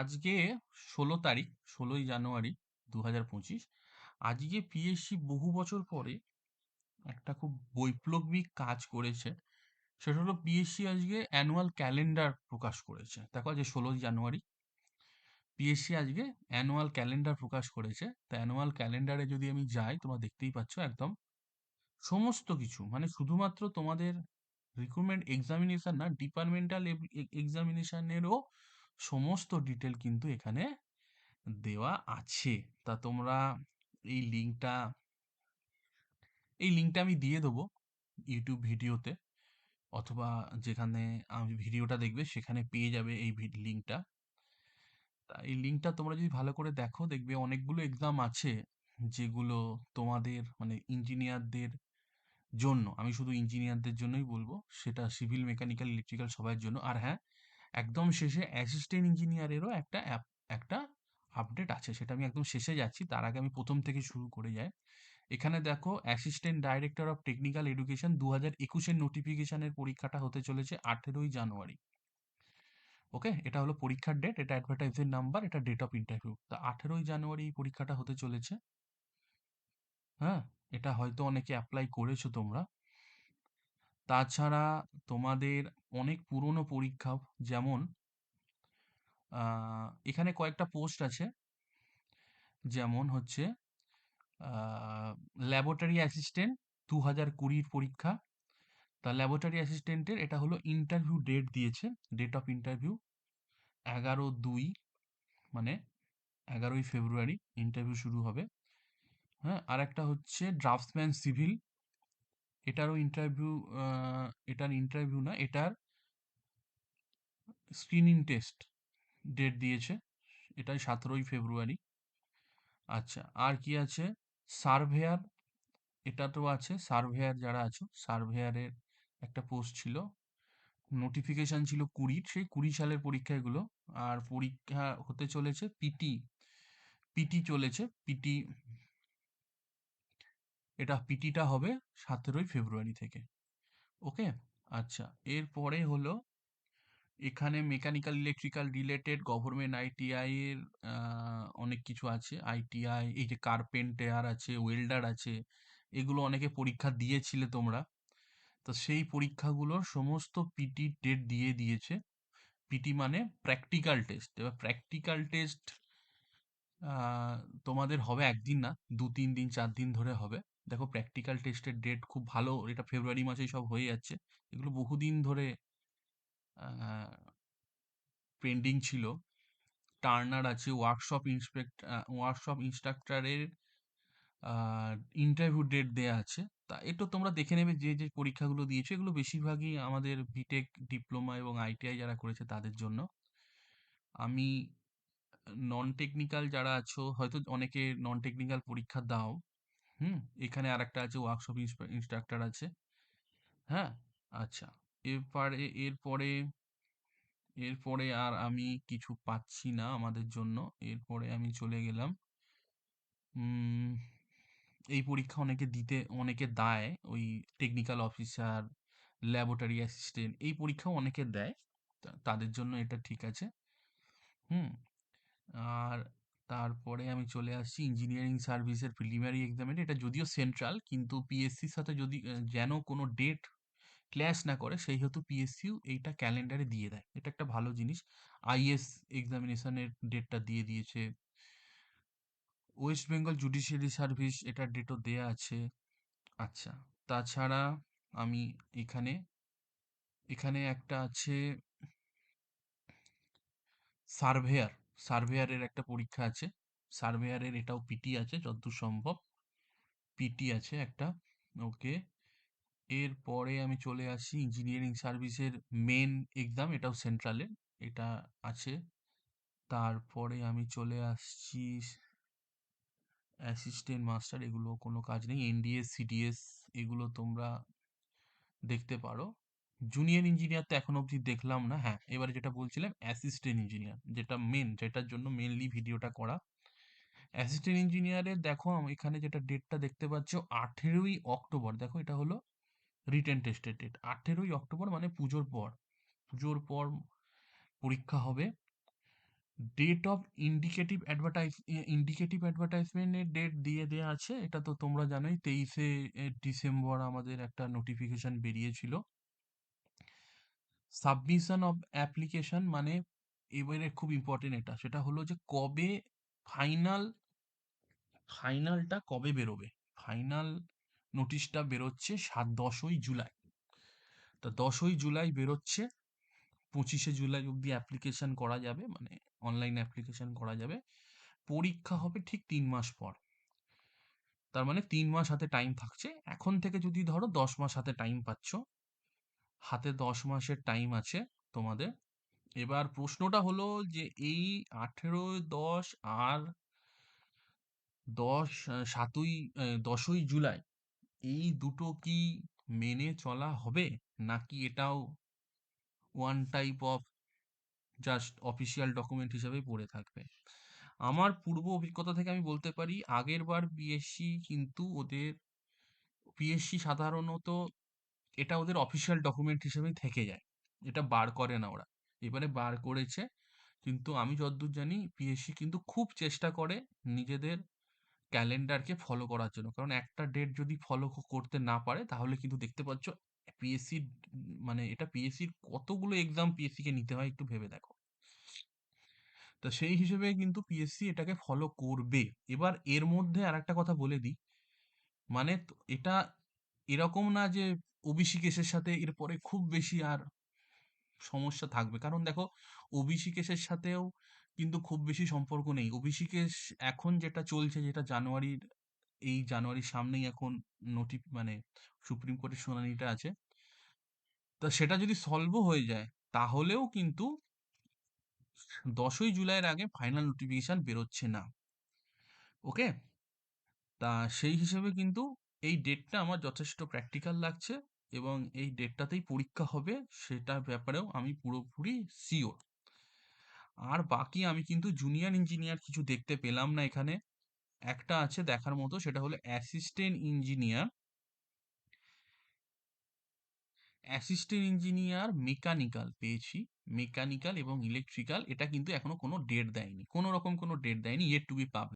আজকে ষোলো তারিখ, ষোলোই জানুয়ারি দু হাজার পঁচিশ। আজকে পিএসসি বহু বছর পরে একটা খুব বৈপ্লবিক কাজ করেছে। সেটা হলো পিএসসি আজকে অ্যানুয়াল ক্যালেন্ডার প্রকাশ করেছে। দেখো আজকে ষোলোই জানুয়ারি। পিএসসি আজকে অ্যানুয়াল ক্যালেন্ডার প্রকাশ করেছে। তা অ্যানুয়াল ক্যালেন্ডারে যদি আমি যাই, তোমরা দেখতেই পাচ্ছ একদম সমস্ত কিছু। মানে শুধুমাত্র তোমাদের রিক্রুটমেন্ট এক্সামিনেশন না ডিপার্টমেন্টাল এক্সামিনেশনেরও সমস্ত ডিটেল কিন্তু এখানে দেওয়া আছে। তা তোমরা এই লিঙ্কটা এই লিঙ্কটা আমি দিয়ে দেবো ইউটিউব ভিডিওতে, অথবা যেখানে আমি ভিডিওটা দেখবে সেখানে পেয়ে যাবে এই লিঙ্কটা তা এই লিঙ্কটা তোমরা যদি ভালো করে দেখো, দেখবে অনেকগুলো এক্সাম আছে যেগুলো তোমাদের মানে ইঞ্জিনিয়ারদের জন্য, আমি শুধু ইঞ্জিনিয়ারদের জন্যই বলব, সেটা সিভিল মেকানিক্যাল ইলেকট্রিক্যাল সবার জন্য। আর হ্যাঁ একদম শেষে অ্যাসিস্ট্যান্ট ইঞ্জিনিয়ারেরও একটা অ্যাপ একটা আপডেট আছে। সেটা আমি একদম শেষে যাচ্ছি, তার আগে আমি প্রথম থেকে শুরু করে যাই। এখানে দেখো assistant director of technical education দু হাজার একুশের নোটিফিকেশনের পরীক্ষাটা হতে চলেছে আঠেরোই জানুয়ারি। ওকে? এটা হলো পরীক্ষার ডেট এটা অ্যাডভার্টাইজের নাম্বার এটা ডেট অফ ইন্টারভিউ তা আঠেরোই জানুয়ারি এই পরীক্ষাটা হতে চলেছে। হ্যাঁ? এটা হয়তো অনেকে অ্যাপ্লাই করেছ তোমরা। তাছাড়া তোমাদের অনেক পুরনো পরীক্ষা যেমন এখানে কয়েকটা পোস্ট আছে। যেমন হচ্ছে ল্যাবরেটরি অ্যাসিস্ট্যান্ট দু হাজার কুড়ির পরীক্ষা। তা ল্যাবরেটরি অ্যাসিস্ট্যান্টের এটা হলো ইন্টারভিউ ডেট দিয়েছে ডেট অফ ইন্টারভিউ এগারো দুই মানে এগারোই ফেব্রুয়ারি ইন্টারভিউ শুরু হবে। হ্যাঁ আর একটা হচ্ছে ড্রাফটসম্যান সিভিল এটারও ইন্টারভিউ এটার ইন্টারভিউ না, এটার স্ক্রিনিং টেস্ট ডেট দিয়েছে। এটাই সতেরোই ফেব্রুয়ারি। আচ্ছা আর কি আছে? সার্ভেয়ার, এটা তো আছে, সার্ভেয়ার যারা আছো, সার্ভেয়ারের একটা পোস্ট ছিল। নোটিফিকেশান ছিল কুড়ির সেই কুড়ি সালের পরীক্ষা এগুলো আর পরীক্ষা হতে চলেছে পিটি পিটি চলেছে, পিটি এটা পিটিটা হবে সতেরোই ফেব্রুয়ারি থেকে। ওকে? আচ্ছা এরপরে হলো এখানে mechanical electrical related government ITI এর অনেক কিছু আছে। আইটিআই এই যে কার্পেন্টার আছে ওয়েল্ডার আছে, এগুলো অনেকে পরীক্ষা দিয়েছিলে তোমরা। তো সেই পরীক্ষাগুলোর সমস্ত পিটি ডেট দিয়ে দিয়েছে। পিটি মানে প্র্যাকটিক্যাল টেস্ট এবার প্র্যাকটিক্যাল টেস্ট তোমাদের হবে একদিন না দু তিন দিন, চার দিন ধরে হবে। দেখো প্র্যাকটিক্যাল টেস্টের ডেট খুব ভালো, এটা ফেব্রুয়ারি মাসেই সব হয়ে যাচ্ছে। এগুলো বহুদিন ধরে পেন্ডিং ছিল। টার্নার আছে ওয়ার্কশপ ইন্সপেক্ট ওয়ার্কশপ ইনস্ট্রাক্টরের ইন্টারভিউ ডেট দেয়া আছে। তা একটু তোমরা দেখে নেবে যে যে পরীক্ষাগুলো দিয়েছে, এগুলো বেশিরভাগই আমাদের বিটেক ডিপ্লোমা এবং আইটিআই যারা করেছে তাদের জন্য। আমি নন টেকনিক্যাল যারা আছো, হয়তো অনেকে নন টেকনিক্যাল পরীক্ষা দাও। হুম, এখানে আর একটা আছে ওয়ার্কশপ ইনস্ট্রাক্টর আছে। হ্যাঁ আচ্ছা। এরপরে এরপরে এরপরে আর আমি কিছু পাচ্ছি না আমাদের জন্য। এরপরে আমি চলে গেলাম। এই পরীক্ষা অনেকে দিতে, অনেকে দেয়। ওই টেকনিক্যাল অফিসার ল্যাবরেটরি অ্যাসিস্ট্যান্ট এই পরীক্ষাও অনেকে দেয়। তাদের জন্য এটা ঠিক আছে। হুম তারপরে আমি চলে আসছি ইঞ্জিনিয়ারিং সার্ভিসের প্রিলিমিনারি এক্সামের এটা যদিও সেন্ট্রাল কিন্তু পিএসসির সাথে যদি যেন কোনো ডেট ক্ল্যাশ না করে, সেই হেতু পিএসসিউ এইটা ক্যালেন্ডারে দিয়ে দেয়। এটা একটা ভালো জিনিস। আইএস এক্সামিনেশনের ডেটটা দিয়ে দিয়েছে। ওয়েস্ট বেঙ্গল জুডিশিয়ারি সার্ভিস এটার ডেটও দেয়া আছে। আচ্ছা তাছাড়া আমি এখানে এখানে একটা আছে সার্ভেয়ার সার্ভেয়ারের একটা পরীক্ষা আছে। সার্ভেয়ারের এটাও পিটি আছে যতদূর সম্ভব। পিটি আছে একটা। ওকে। এরপরে আমি চলে আসি ইঞ্জিনিয়ারিং সার্ভিসের মেন এক্সাম এটাও সেন্ট্রালের এটা আছে। তারপরে আমি চলে আসছি অ্যাসিস্ট্যান্ট মাস্টার এগুলো কোনো কাজ নেই এনডিএস সিডিএস এগুলো তোমরা দেখতে পারো। জুনিয়র ইঞ্জিনিয়ার তো এখন অবধি দেখলাম না। হ্যাঁ এবারে যেটা বলছিলাম অ্যাসিস্ট্যান্ট ইঞ্জিনিয়ার যেটা মেন যেটার জন্য মেনলি ভিডিওটা করা। অ্যাসিস্ট্যান্ট ইঞ্জিনিয়ারের দেখো এখানে যেটা ডেটটা দেখতে পাচ্ছ, আঠেরোই অক্টোবর। দেখো, এটা হলো রিটেন টেস্টের ডেট আঠেরোই অক্টোবর মানে পুজোর পর। পুজোর পর পরীক্ষা হবে। Date of indicative advertise indicative অ্যাডভার্টাইজমেন্টের date দিয়ে দেওয়া আছে। এটা তো তোমরা জানোই, তেইশে ডিসেম্বর আমাদের একটা নোটিফিকেশন বেরিয়েছিল। সাবমিশন অফ অ্যাপ্লিকেশন মানে এবারে খুব ইম্পর্টেন্ট এটা। সেটা হলো যে কবে ফাইনাল ফাইনালটা কবে বেরোবে? ফাইনাল নোটিশটা বেরোচ্ছে সাত, দশই জুলাই। তা দশই জুলাই বেরোচ্ছে, পঁচিশে জুলাই অবধি অ্যাপ্লিকেশন করা যাবে মানে অনলাইন অ্যাপ্লিকেশন করা যাবে। পরীক্ষা হবে ঠিক তিন মাস পর। তার মানে তিন মাস হাতে টাইম থাকছে। এখন থেকে যদি ধরো দশ মাস হাতে টাইম পাচ্ছ হাতে দশ মাসের টাইম আছে তোমাদের। এবার প্রশ্নটা হলো যে এই আঠেরো, দশ আর দশ সাতই দশই জুলাই এই দুটো কি মেনে চলা হবে? নাকি এটাও one type of just official document হিসাবে পড়ে থাকবে? আমার পূর্ব অভিজ্ঞতা থেকে আমি বলতে পারি, আগের বার বিএসসি কিন্তু ওদের পিএসসি সাধারণত এটা ওদের অফিসিয়াল ডকুমেন্ট হিসেবেই থেকে যায়। এটা বার করে না ওরা। এবারে বার করেছে, কিন্তু আমি যতদূর জানি পিএসসি কিন্তু খুব চেষ্টা করে নিজেদের ক্যালেন্ডারকে ফলো করার জন্য। কারণ একটা ডেট যদি ফলো করতে না পারে, তাহলে কিন্তু দেখতে পাচ্ছ পিএসসি মানে এটা পিএসসির কতগুলো এক্সাম পিএসসি কে নিতে হয় একটু ভেবে দেখো। তো সেই হিসেবে কিন্তু পিএসসি এটাকে ফলো করবে। এবার এর মধ্যে আর একটা কথা বলে দিই। মানে এটা এরকম না যে কেসের সাথে এরপরে খুব বেশি আর সমস্যা থাকবে। কারণ দেখো কেসের সাথেও কিন্তু খুব বেশি সম্পর্ক নেই। কেস এখন যেটা চলছে, যেটা জানুয়ারির, এই জানুয়ারির সামনেই এখন নোটি মানে সুপ্রিম কোর্টের শুনানিটা আছে। তা সেটা যদি সলভও হয়ে যায়, তাহলেও কিন্তু দশই জুলাইয়ের আগে ফাইনাল নোটিফিকেশন বেরোচ্ছে না। ওকে তা সেই হিসেবে কিন্তু এই ডেটটা আমার যথেষ্ট প্র্যাকটিক্যাল লাগছে। এবং এই ডেটটাতেই পরীক্ষা হবে, সেটার ব্যাপারেও আমি পুরোপুরি শিওর আর বাকি আমি কিন্তু জুনিয়র ইঞ্জিনিয়ার কিছু দেখতে পেলাম না এখানে। একটা আছে দেখার মতো, সেটা হলো assistant engineer assistant engineer mechanical পেয়েছি। মেকানিক্যাল এবং ইলেকট্রিক্যাল এটা কিন্তু এখনও কোনো ডেট দেয়নি। কোনো রকম কোনো ডেট দেয়নি ইয়েট টু বি পাবলিক